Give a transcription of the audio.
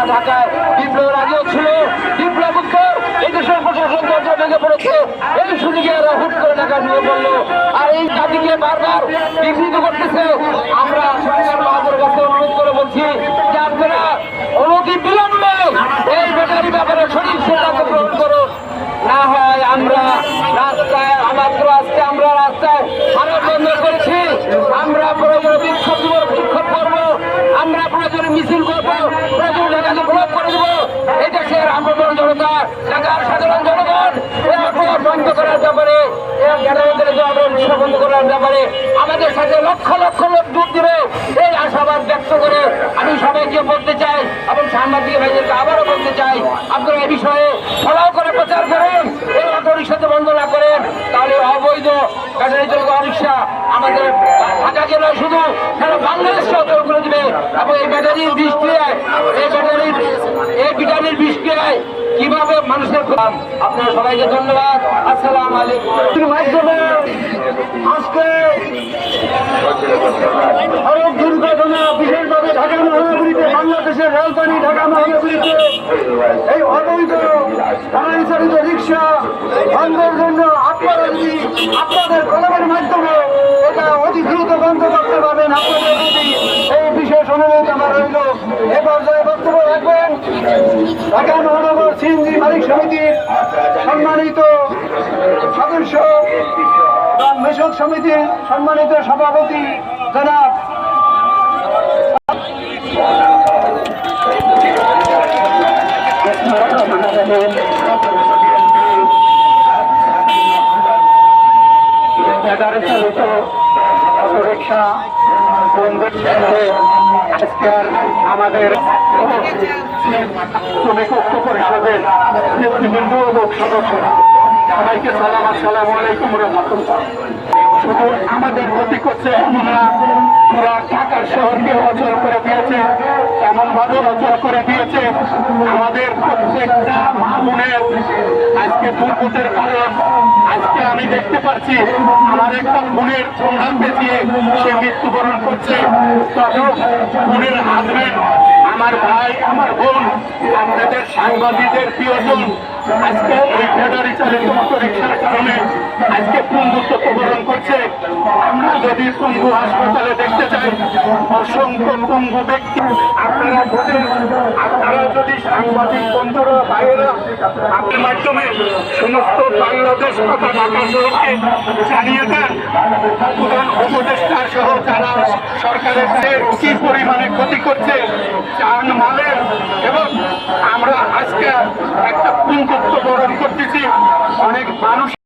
রিক্সা ঢাকায় বিপ্লবের আগেও ছিল। বিপ্লব উত্তর এই দেশের প্রশাসন দরজা ভেঙে পড়েছে। এই সুযোগে এরা হুট করে ঢাকা নিয়ে পড়ল আর এই জাতিকে বারবার বিঘ্নিত করতেছে। আমরা সরকার বাহাদুর কাছে অনুরোধ করে বলছি যে আপনারা অনতি বিলম্বে এই ব্যাটারি ব্যাপারে সঠিক সিদ্ধান্ত গ্রহণ করুন না হয় আমরা রাস্তায় আমাদের আজকে আমরা রাস্তায় মানব বন্ধন করেছি আমরা প্রয়োজনে বিক্ষোভ দিব বিক্ষোভ করব আমরা প্রয়োজনে মিছিল করব প্রয়োজনে ঢাকাকে ব্লক করে দেবো এই দেশের আন্দোলন জনতা ঢাকার সাধারণ জনগণ এই অপরাধ বন্ধ করার ব্যাপারে এই গ্যালারিদের যে অবরোধ বন্ধ করার ব্যাপারে আমাদের সাথে লক্ষ লক্ষ লোক যোগ দিবে এই আশাবাদ ব্যক্ত করে সবাইকে বলতে চাই এবং সাংবাদিক ভাইদেরকে আবারও বলতে চাই। আপনারা এই বিষয়ে ফলাও করে প্রচার করেন, এই অটো রিক্সাতে বন্ধ না করেন, তাহলে অবৈধ ব্যাটারি চালিত রিক্সা আমাদের ঢাকা জেলায় শুধু সারা বাংলাদেশকে অচল করে দিবে। এবং এই ব্যাটারির বিষ ক্রিয়ায় এই ব্যাটারির এই ব্যাটারির বিষ ক্রিয়ায় কীভাবে মানুষের আপনারা সবাইকে ধন্যবাদ। আসসালাম আলাইকুম। আজকে সড়ক দুর্ঘটনা বিশেষভাবে ঢাকা মহানগরীতে বাংলাদেশের রাজধানী ঢাকা মহানগরীতে এই অবৈধ গাড়ি চালিত রিক্সা বন্ধের জন্য আপনারা যদি আপনাদের কলমের মাধ্যমে এটা অতি দ্রুত বন্ধ করতে পারবেন, আপনাদের প্রতি এই বিশেষ অনুরোধ আমার রইল। এ পর্যায়ে বক্তব্য রাখবেন ঢাকা মহানগর সিএনজি মালিক সমিতির সম্মানিত সদস্য মেশক সমিতির সম্মানিত সভাপতি জনাব ব্যাটারি চালিত অটোরিক্সা আজকের আমাদের শ্রমিক ঐক্য পরিষদের নেতৃবৃন্দ সালাম আসসালামু আলাইকুম শুধু আমাদের ক্ষতি করছে এমন পুরা ঢাকার শহরকে অচল করে দিয়েছে এমন ভাবে অচল করে দিয়েছে আমাদের প্রত্যেকটা মা বোনের আজকে দুর্ভোগের কারণ, আজকে আমি দেখতে পাচ্ছি, আমার একটা বোনের সন্ধান পেঁচিয়ে সে মৃত্যুবরণ করছে। তবে বোনের হাজবেন্ড, আমার ভাই, আমার বোন আপনাদের সাংবাদিকদের প্রিয়জন, আজকে এই ব্যাটারি চালিত অটো রিক্সার কারণে আজকে পঙ্গুত্ব প্রবরণ করছে। আমরা যদি পঙ্গু হাসপাতালে দেখতে চাই, অসংখ্য পঙ্গু ব্যক্তি আপনারা সাংবাদিক বন্ধুরা, ভাইয়েরা আপনার মাধ্যমে সমস্ত বাংলাদেশ তথা ঢাকা শহরকে জানিয়ে দেন, প্রধান উপদেষ্টা সহ যারা সরকারের কি পরিমাণে ক্ষতি করছে, যান মালের, এবং আমরা আজকে একটা পুঙ্গুত্ব বরণ করতেছি। অনেক মানুষ